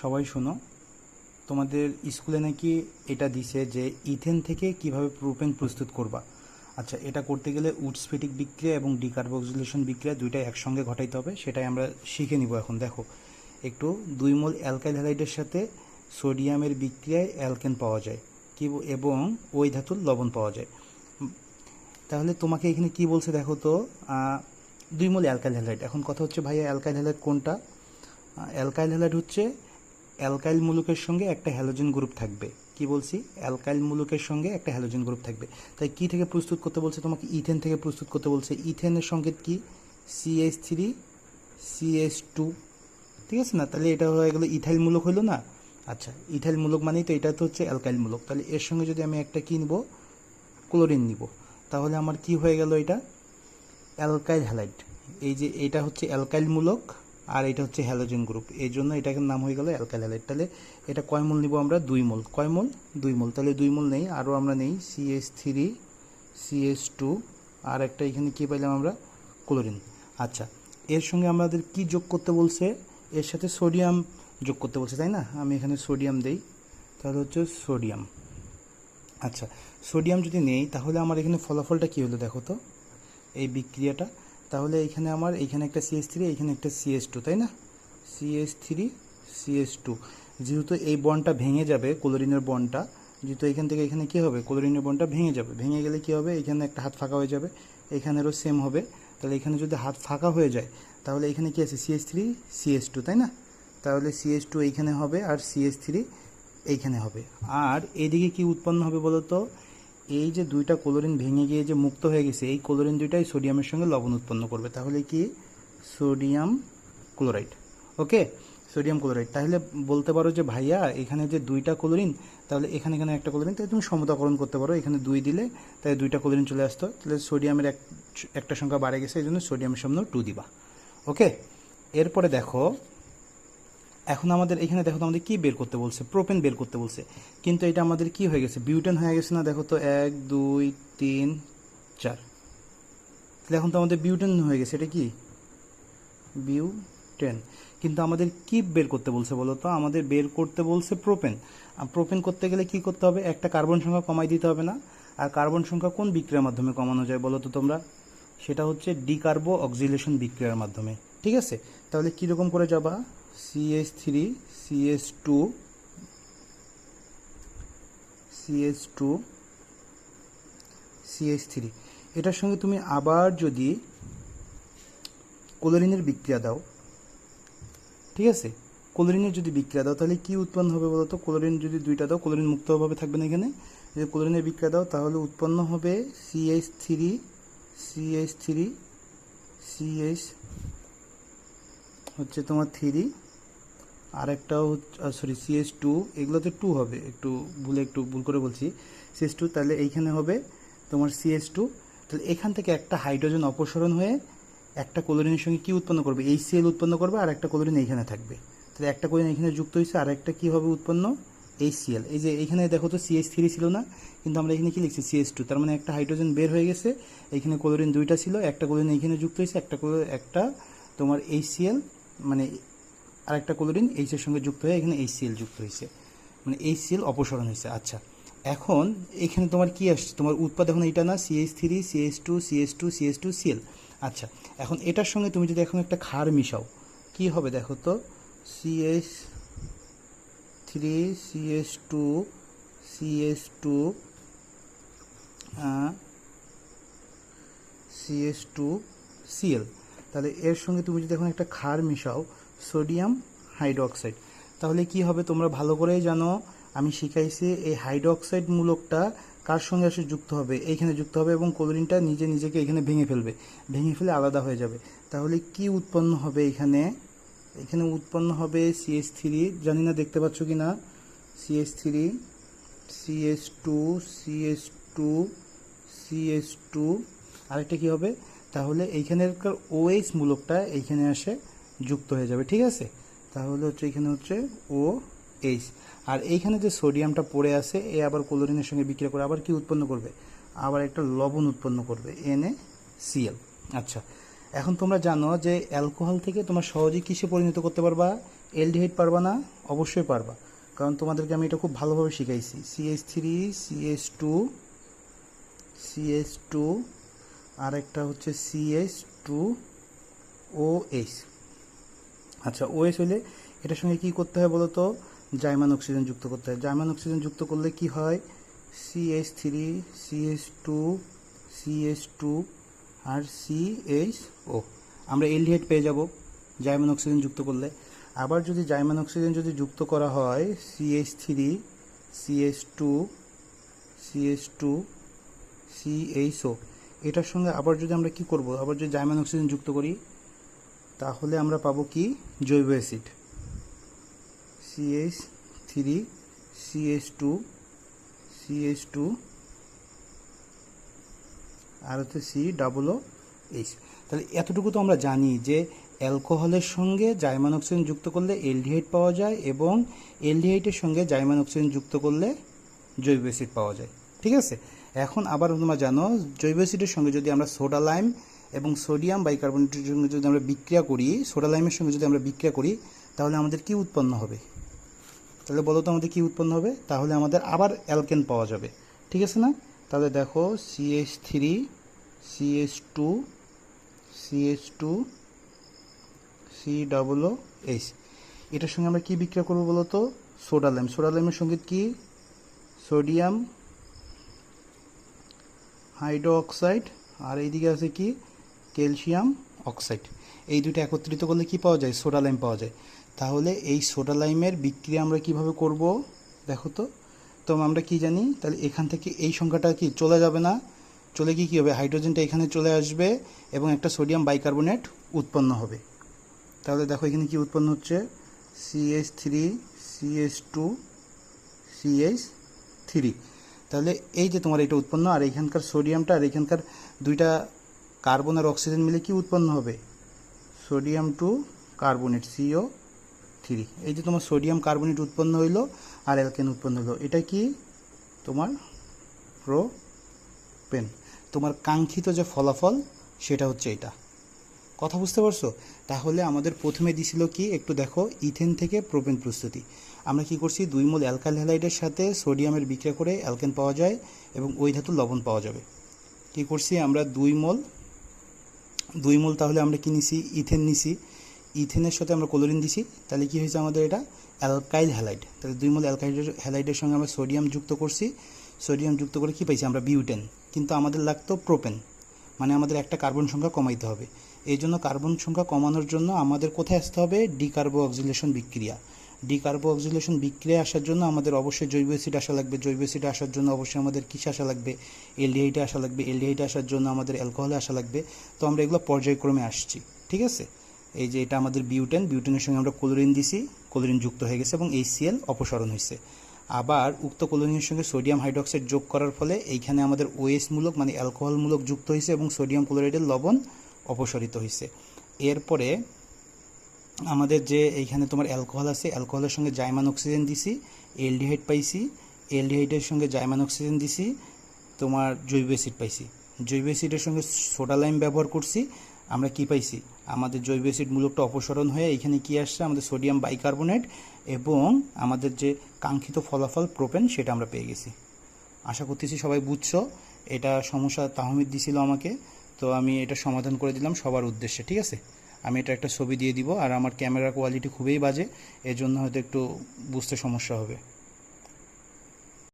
সবাই শোনো, তোমাদের স্কুলে নাকি এটা দিছে যে ইথেন থেকে কীভাবে প্রোপেন প্রস্তুত করবা। আচ্ছা এটা করতে গেলে উডস্ফেটিক বিক্রিয়া এবং ডিকার্বক্সিলেশন বিক্রিয়া দুইটাই একসঙ্গে ঘটাইতে হবে, সেটাই আমরা শিখে নিব এখন, দেখো। একটু দুই মোল অ্যালকাইল হ্যালাইডের সাথে সোডিয়ামের বিক্রিয়ায় অ্যালকেন পাওয়া যায়, কি এবং ওই ধাতুর লবণ পাওয়া যায়। তাহলে তোমাকে এখানে কি বলছে দেখো তো দুই মোল অ্যালকাইল হ্যালাইড। এখন কথা হচ্ছে ভাইয়া অ্যালকাইল হ্যালাইড কোনটা? অ্যালকাইল হ্যালাইড হচ্ছে অ্যালকাইল মূলকের সঙ্গে একটা হ্যালোজেন গ্রুপ থাকবে। কি বলছি? অ্যালকাইল মূলকের সঙ্গে একটা হ্যালোজেন গ্রুপ থাকবে। তাই কি থেকে প্রস্তুত করতে বলছে? তোমাকে ইথেন থেকে প্রস্তুত করতে বলছে। ইথেনের সংকেত কি? সিএইচ থ্রি সিএইচ টু ঠিক আছে না? তাহলে এটা হয়ে গেলো ইথাইল মূলক হলো না? আচ্ছা ইথাইল মূলক মানেই তো এটা তো হচ্ছে অ্যালকাইল মূলক। তাহলে এর সঙ্গে যদি আমি একটা কী নিব? ক্লোরিন নিব। তাহলে আমার কি হয়ে গেল এটা? Alkyl halide. এই যে এটা হচ্ছে অ্যালকাইল মূলক। আর এটা হচ্ছে হ্যালোজেন গ্রুপ এই জন্য এটাকে নাম হয়ে গেল অ্যালকাইল হ্যালাইড তাহলে এটা কয় মোল নিব আমরা? দুই মোল। কয় মোল? দুই মোল। তাহলে দুই মোল নেই। আরও আমরা নেই। সিএস থ্রি সিএস টু আর একটা এখানে কী পাইলাম আমরা? ক্লোরিন আচ্ছা এর সঙ্গে আমাদের কি যোগ করতে বলছে? এর সাথে সোডিয়াম যোগ করতে বলছে, তাই না? আমি এখানে সোডিয়াম দেই। তাহলে হচ্ছে সোডিয়াম আচ্ছা সোডিয়াম যদি নেই, তাহলে আমার এখানে ফলাফলটা কী হলো দেখো তো? এই বিক্রিয়াটা। তাহলে এখানে আমার, এখানে একটা সিএস থ্রি এখানে একটা সিএস টু তাই না? সিএস থ্রি সিএস টু যেহেতু এই বনটা ভেঙে যাবে ক্লোরিনের বনটা যেহেতু এখান থেকে এখানে কী হবে? ক্লোরিনের বনটা ভেঙে যাবে। ভেঙে গেলে কী হবে? এখানে একটা হাত ফাঁকা হয়ে যাবে। এখানেরও সেম হবে। তাহলে এখানে যদি হাত ফাঁকা হয়ে যায়, তাহলে এখানে কি আছে? সিএস থ্রি সিএস টু তাই না? তাহলে সিএস টু এইখানে হবে আর সিএস থ্রি এইখানে হবে। আর এদিকে কি উৎপন্ন হবে বলো তো এই যে দুইটা ক্লোরিন ভেঙে গিয়ে যে মুক্ত হয়ে গেছে, এই ক্লোরিন দুইটাই সোডিয়ামের সঙ্গে লবণ উৎপন্ন করবে। তাহলে কি? Sodium chloride okay sodium chloride তাহলে বলতে পারো যে ভাইয়া, এখানে যে দুইটা ক্লোরিন তাহলে এখানে এখানে একটা ক্লোরিন তাই তুমি সমতাকরণ করতে পারো, এখানে দুই দিলে তাই দুইটা ক্লোরিন চলে আসতো। তাহলে সোডিয়ামের এক, একটা সংখ্যা বাড়ে গেছে, এই জন্য সোডিয়ামের সামনে টু দিবা। ওকে এরপরে দেখো এখন আমাদের এখানে দেখো তো আমাদের কি বের করতে বলছে? প্রোপেন বের করতে বলছে। কিন্তু এটা আমাদের কি হয়ে গেছে? বিউটেন হয়ে গেছে না? দেখো তো, এক, দুই, তিন, চার। তাহলে এখন তো আমাদের বিউটেন হয়ে গেছে। এটা কি? বিউটেন কিন্তু আমাদের কি বের করতে বলছে বলো তো? আমাদের বের করতে বলছে প্রোপেন প্রোপেন করতে গেলে কি করতে হবে? একটা কার্বন সংখ্যা কমাই দিতে হবে না? আর কার্বন সংখ্যা কোন বিক্রিয়ার মাধ্যমে কমানো যায় বলো তো তোমরা? সেটা হচ্ছে ডিকার্বো অক্সিলেশন বিক্রিয়ার মাধ্যমে। ঠিক আছে? তাহলে কীরকম করে যাবা? CS three CS two CS two CS three এটার সঙ্গে তুমি আবার যদি ক্লোরিনের বিক্রিয়া দাও, ঠিক আছে? ক্লোরিনের যদি বিক্রিয়া দাও, তাহলে কি উৎপন্ন হবে বলো তো? ক্লোরিন যদি দুইটা দাও, ক্লোরিন মুক্তভাবে থাকবে না এখানে? যদি ক্লোরিনের বিক্রিয়া দাও, তাহলে উৎপন্ন হবে CH three CH three CH হচ্ছে তোমার থ্রি আর একটা সরি সিএস টু এগুলোতে টু হবে। একটু ভুলে একটু ভুল করে বলছি। সিএস টু তাহলে এইখানে হবে তোমার সিএস টু তাহলে এখান থেকে একটা হাইড্রোজেন অপসরণ হয়ে একটা ক্লোরিনের সঙ্গে কি উৎপন্ন করবে? এই সিএল উৎপন্ন করবে, আর একটা ক্লোরিন এইখানে থাকবে। তাহলে একটা ক্লোরিন এখানে যুক্ত হয়েছে, আর একটা কি হবে উৎপন্ন? এই সিএল এই যে এখানে দেখো তো সিএস থ্রি ছিল না, কিন্তু আমরা এখানে কি লিখছি? সিএস টু তার মানে একটা হাইড্রোজেন বের হয়ে গেছে এখানে ক্লোরিন দুইটা ছিল, একটা ক্লোরিন এইখানে যুক্ত হয়েছে, একটা একটা তোমার এই সিএল মানে আরেকটা ক্লোরিন এইচের সঙ্গে যুক্ত হয়ে এখানে এইচ সিএল যুক্ত হয়েছে। মানে এইচ সিএল অপসারণ হয়েছে আচ্ছা। এখন এখানে তোমার কি আসছে? তোমার উৎপাদ এখন এটা না CH three CH two CS two CS two CL আচ্ছা এখন এটার সঙ্গে তুমি যদি এখন একটা ক্ষার মিশাও, কি হবে দেখো তো? CS three CS two CS two CS two CL তাহলে এর সঙ্গে তুমি যদি এখন একটা ক্ষার মিশাও সোডিয়াম হাইড্রোক্সাইড। তাহলে কি হবে তোমরা ভালো করেই জানো, আমি শিখাইছি এই হাইড্রোক্সাইড মূলকটা কার সঙ্গে এসে যুক্ত হবে, এইখানে যুক্ত হবে এবং ক্লোরিনটা নিজে নিজেকে এখানে ভেঙে ফেলবে, ভেঙে ফেলে আলাদা হয়ে যাবে। তাহলে কি উৎপন্ন হবে এখানে? এখানে উৎপন্ন হবে সিএস থ্রি জানি না, দেখতে পাচ্ছ কি না CS three CS two CS two CS two আরেকটা কি হবে? তাহলে এইখানেরকার ওএইচ মূলকটা এইখানে আসে যুক্ত হয়ে যাবে, ঠিক আছে? তাহলে হচ্ছে এখানে হচ্ছে ও এইচ আর এইখানে যে সোডিয়ামটা পড়ে আছে, এ আবার ক্লোরিনের সঙ্গে বিক্রিয়া করে আবার কি উৎপন্ন করবে? আবার একটা লবণ উৎপন্ন করবে এন সিএল আচ্ছা এখন তোমরা জানো যে অ্যালকোহল থেকে তোমরা সহজেই কিসে পরিণত করতে পারবা? এলডিহাইড পারবা না? অবশ্যই পারবা। কারণ তোমাদেরকে আমি এটা খুব ভালোভাবে শিখাইছি। CS three CS two CS two আর একটা হচ্ছে সিএস টু ও এইচ আচ্ছা ওএস হলে এটার সঙ্গে কি করতে হয় বলো তো জাইমান অক্সিজেন যুক্ত করতে হয়। জাইমান অক্সিজেন যুক্ত করলে কি হয়? CS three CS two CS two আর সিএইচ ও আমরা এলডিহাইড পেয়ে যাব জাইমান অক্সিজেন যুক্ত করলে। আবার যদি জাইমান অক্সিজেন যদি যুক্ত করা হয় CH three CS two CS two CHO এটার সঙ্গে আবার যদি আমরা কি করব? আবার যদি জাইমান অক্সিজেন যুক্ত করি তাহলে আমরা পাবো কি? জৈব acid. CH three CH two CH two আর হচ্ছে সি ডাবল ও এইচ তাহলে এতটুকু তো আমরা জানি যে অ্যালকোহলের সঙ্গে জাইমান অক্সিজেন যুক্ত করলে এলডিহাইড পাওয়া যায় এবং এলডিহাইডের সঙ্গে জাইমান অক্সিজেন যুক্ত করলে জৈব অ্যাসিড পাওয়া যায়। ঠিক আছে? এখন আবার তোমরা জানো, জৈব অ্যাসিডের সঙ্গে যদি আমরা সোডা, লাইম এবং সোডিয়াম বাইকার্বনেটের সঙ্গে যদি আমরা বিক্রিয়া করি সোডা লাইমের সঙ্গে যদি আমরা বিক্রিয়া করি, তাহলে আমাদের কি উৎপন্ন হবে? তাহলে বলো তো আমাদের কি উৎপন্ন হবে? তাহলে আমাদের আবার অ্যালকেন পাওয়া যাবে। ঠিক আছে না? তাহলে দেখো CS three CS two CS two C double O H এটার সঙ্গে আমরা কি বিক্রিয়া করব বলো তো? সোডা লাইম সোডা লাইমের সঙ্গে কি? সোডিয়াম হাইড্রো অক্সাইড আর এইদিকে আছে কি? Calcium oxide. এই দুটো একত্রিত করলে কি পাওয়া যায়? সোডা লাইম পাওয়া যায়। তাহলে এই সোডা লাইমের বিক্রিয়া আমরা কীভাবে করব? দেখো তো। তো আমরা কি জানি? তাহলে এখান থেকে এই সংখ্যাটা কি চলে যাবে না? চলে কি কী হবে? হাইড্রোজেনটা এখানে চলে আসবে এবং একটা সোডিয়াম বাইকার্বনেট উৎপন্ন হবে। তাহলে দেখো এখানে কি উৎপন্ন হচ্ছে? CS three CS two CS three তাহলে এই যে তোমার এটা উৎপন্ন, আর এখানকার সোডিয়ামটা, আর এখানকার দুইটা কার্বন আর অক্সিজেন মিলে কি উৎপন্ন হবে? Sodium two carbonate CO three. এই যে তোমার সোডিয়াম কার্বনেট উৎপন্ন হইল আর অ্যালকেন উৎপন্ন হলো এটা কি? তোমার প্রোপেন। তোমার কাঙ্ক্ষিত যে ফলাফল, সেটা হচ্ছে এটা। কথা বুঝতে পারছ? তাহলে আমাদের প্রথমে দিছিল কি? একটু দেখো, ইথেন থেকে প্রোপেন প্রস্তুতি। আমরা কি করছি? দুই মোল অ্যালকাইল হ্যালাইডের সাথে সোডিয়ামের বিক্রিয়া করে অ্যালকেন পাওয়া যায় এবং ওই ধাতুর লবণ পাওয়া যাবে। কি করছি আমরা? দুই মোল দুই মোল তাহলে আমরা কি নিছি? ইথেন নিছি। ইথেনের সাথে আমরা ক্লোরিন দিছি। তাহলে কি হয়েছে আমাদের এটা? Alkyl halide. তাহলে দুই মোল অ্যালকাইল হ্যালাইডের সঙ্গে আমরা সোডিয়াম যুক্ত করছি। সোডিয়াম যুক্ত করে কি পাইছি? আমরা বিউটেন। কিন্তু আমাদের লাগতো প্রোপেন। মানে আমাদের একটা কার্বন সংখ্যা কমাইতে হবে। এই জন্য কার্বন সংখ্যা কমানোর জন্য আমাদের কোথায় আসতে হবে? ডিকার্বো অক্সিলেশন বিক্রিয়া। ডিকার্বো অক্সিলেশন বিক্রিয়া আসার জন্য আমাদের অবশ্যই জৈব অ্যাসিড আসা লাগবে। জৈব অ্যাসিড আসার জন্য অবশ্যই আমাদের কিসে আসা লাগবে? এলডিহাইডে আসা লাগবে। এলডিহাইডে আসার জন্য আমাদের অ্যালকোহলে আসা লাগবে। তো আমরা এগুলো পর্যায়ক্রমে আসছি, ঠিক আছে? এই যে এটা আমাদের বিউটেন বিউটেনের সঙ্গে আমরা ক্লোরিন দিছি ক্লোরিন যুক্ত হয়ে গেছে এবং এই সিএল অপসারণ হয়েছে। আবার উক্ত ক্লোরিনের সঙ্গে সোডিয়াম হাইড্রোক্সাইড যোগ করার ফলে এইখানে আমাদের ওএস মূলক মানে অ্যালকোহলমূলক যুক্ত হয়েছে এবং সোডিয়াম ক্লোরাইডের লবণ অপসারিত হয়েছে। এরপরে আমাদের যে এইখানে তোমার অ্যালকোহল আছে অ্যালকোহলের সঙ্গে জাইমান অক্সিজেন দিছি এলডিহাইড পাইছি এলডিহাইডের সঙ্গে জাইমান অক্সিজেন দিছি, তোমার জৈব অ্যাসিড পাইছি। জৈব অ্যাসিডের সঙ্গে সোডা লাইম ব্যবহার করছি, আমরা কি পাইছি? আমাদের জৈব অ্যাসিড মূলকটা অপসারণ হয়ে এখানে কি আসছে? আমাদের সোডিয়াম বাইকার্বনেট এবং আমাদের যে কাঙ্ক্ষিত ফলাফল প্রোপেন সেটা আমরা পেয়ে গেছি। আশা করতেছি সবাই বুঝছ, এটা সমস্যা তাহমিদ দিছিল আমাকে, তো আমি এটা সমাধান করে দিলাম সবার উদ্দেশ্যে, ঠিক আছে? আমি এটা একটা ছবি দিয়ে দিব আর আমার ক্যামেরার কোয়ালিটি খুবই বাজে এর জন্য হয়তো একটু বুঝতে সমস্যা হবে।